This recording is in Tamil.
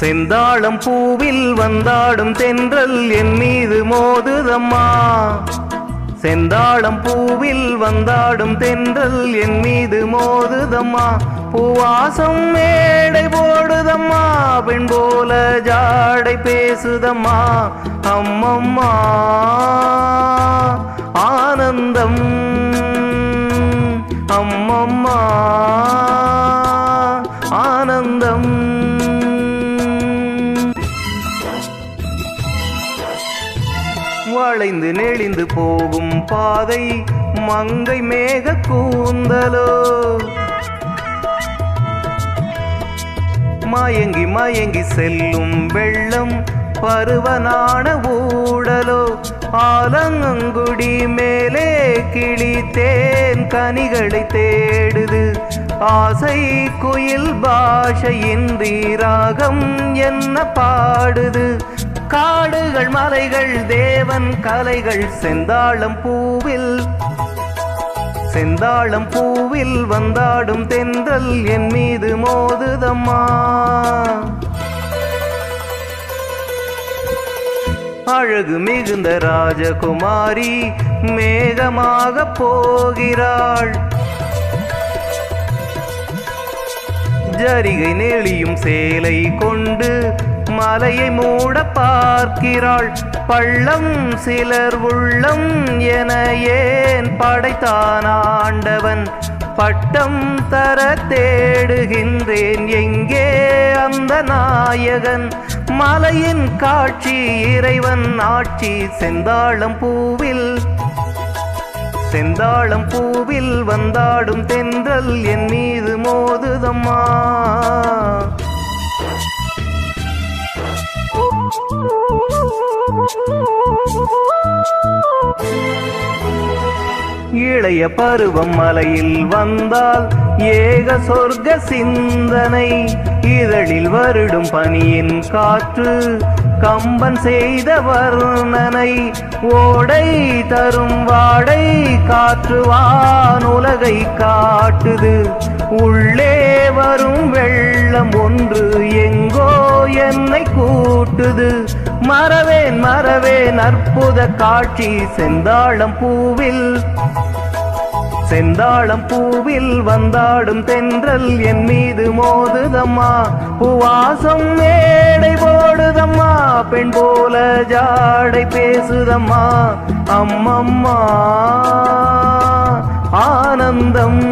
செந்தாளம் பூவில் வந்தாடும் தென்றல் என் மீது மோதுதம்மா. செந்தாளம் பூவில் வந்தாடும் தென்றல் என் மீது மோதுதம்மா. பூவாசம் மேடை போடுதம்மா பெண் போல ஜாடை பேசுதம்மா. அம்மம்மா ஆனந்தம் அம்மம்மா. வளைந்து நெளிந்து போகும் பாதை மங்கை மேக கூந்தலோ. மயங்கி மயங்கி செல்லும் வெள்ளம் பருவனான ஊடலோ. ஆலங்குடி மேலே கிளி தேன் கனிகளை தேடுது. ஆசை குயில் பாஷையின்றி ராகம் என்ன பாடுது. காடுகள் மலைகள் தேவன் கலைகள் செந்தாளம் பூவில் செந்தாளம் பூவில் வந்தாடும் தென்றல் என் மீது மோதுதம்மா. அழகு மிகுந்த ராஜகுமாரி மேகமாக போகிறாள். ஜரிகை நெளியும் சேலை கொண்டு மலையை மூட பார்க்கிறாள். பள்ளம் சிலர் உள்ளம் என ஏன் படைத்தான் ஆண்டவன்? பட்டம் தர தேடுகின்றேன். எங்கே அந்த நாயகன்? மலையின் காட்சி இறைவன் ஆட்சி செந்தாளம் பூவில். செந்தாளம் பூவில் வந்தாடும் தென்றல் என் மீது மோதுதம்மா. இளைய பருவம் மலையில் வந்தால் ஏக சொர்க்க சிந்தனை. இதழில் வருடும் பனியின் காற்று கம்பன் செய்த வர்ணனை. ஓடை தரும் வாடை காற்று வானுலகை காட்டுது. உள்ளே வரும் வெள்ளம் ஒன்று எங்கோ என்னை கூட்டுது. மறவேன் மறவேன் அற்புத காட்சி. செந்தாளம் பூவில் செந்தாளம் பூவில் வந்தாடும் தென்றல் என் மீது மோதுதம்மா. பூவாசம் மேடை போடுதம்மா பெண் போல ஜாடை பேசுதம்மா. அம்மம்மா ஆனந்தம்.